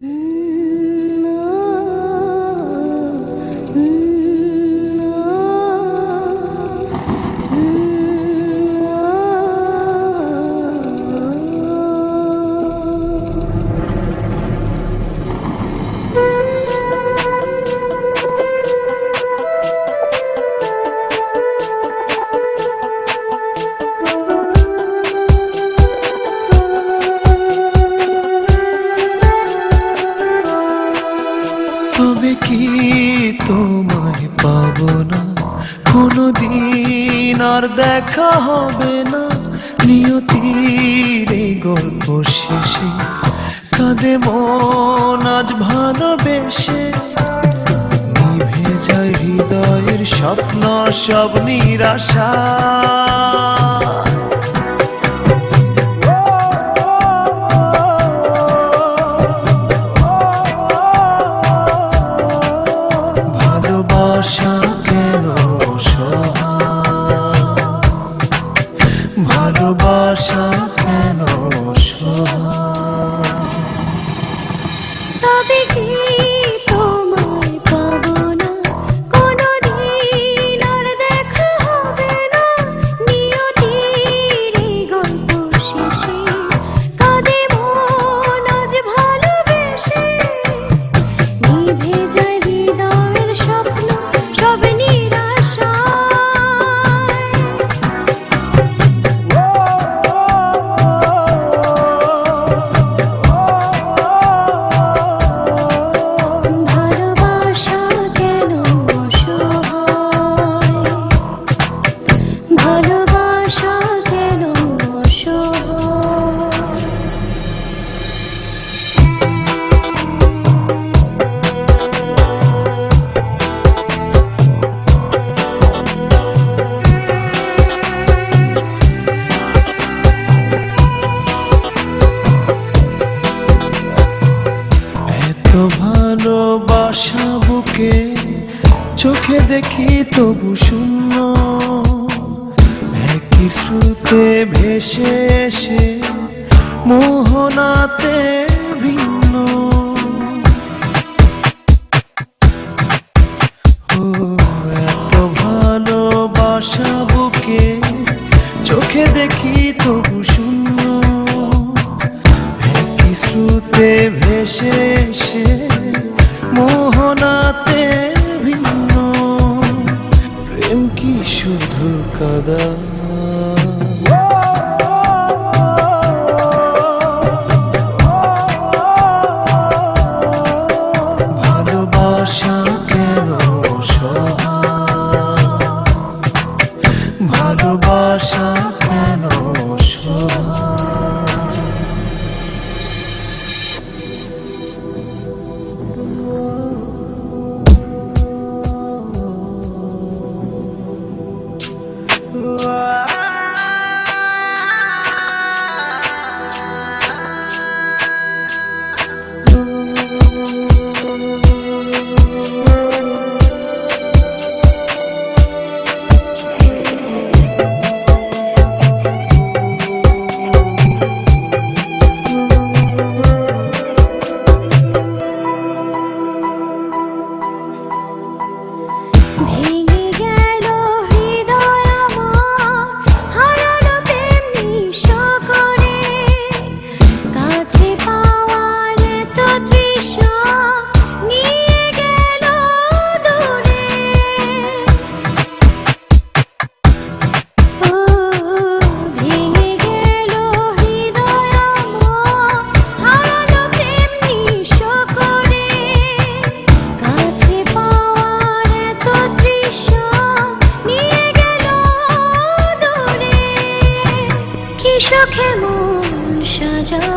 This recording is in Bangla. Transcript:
তবে আর দেখা হবে না। নিয়তির এই গল্প শেষে কাঁদে মন আজ ভালোবেসে। নিভে যায় হৃদয়ের স্বপ্ন, সব নিরাশা। চোখে দেখি তবু শূন্য। একই শ্রুতে ভেসে এসে মোহনাতে ভিন্ন। ও, এত ভালোবাসা বুকে চোখে দেখি তবু শূন্য। একই শ্রুতে ভেসে এসে মোহনাতে kadar. 멈춰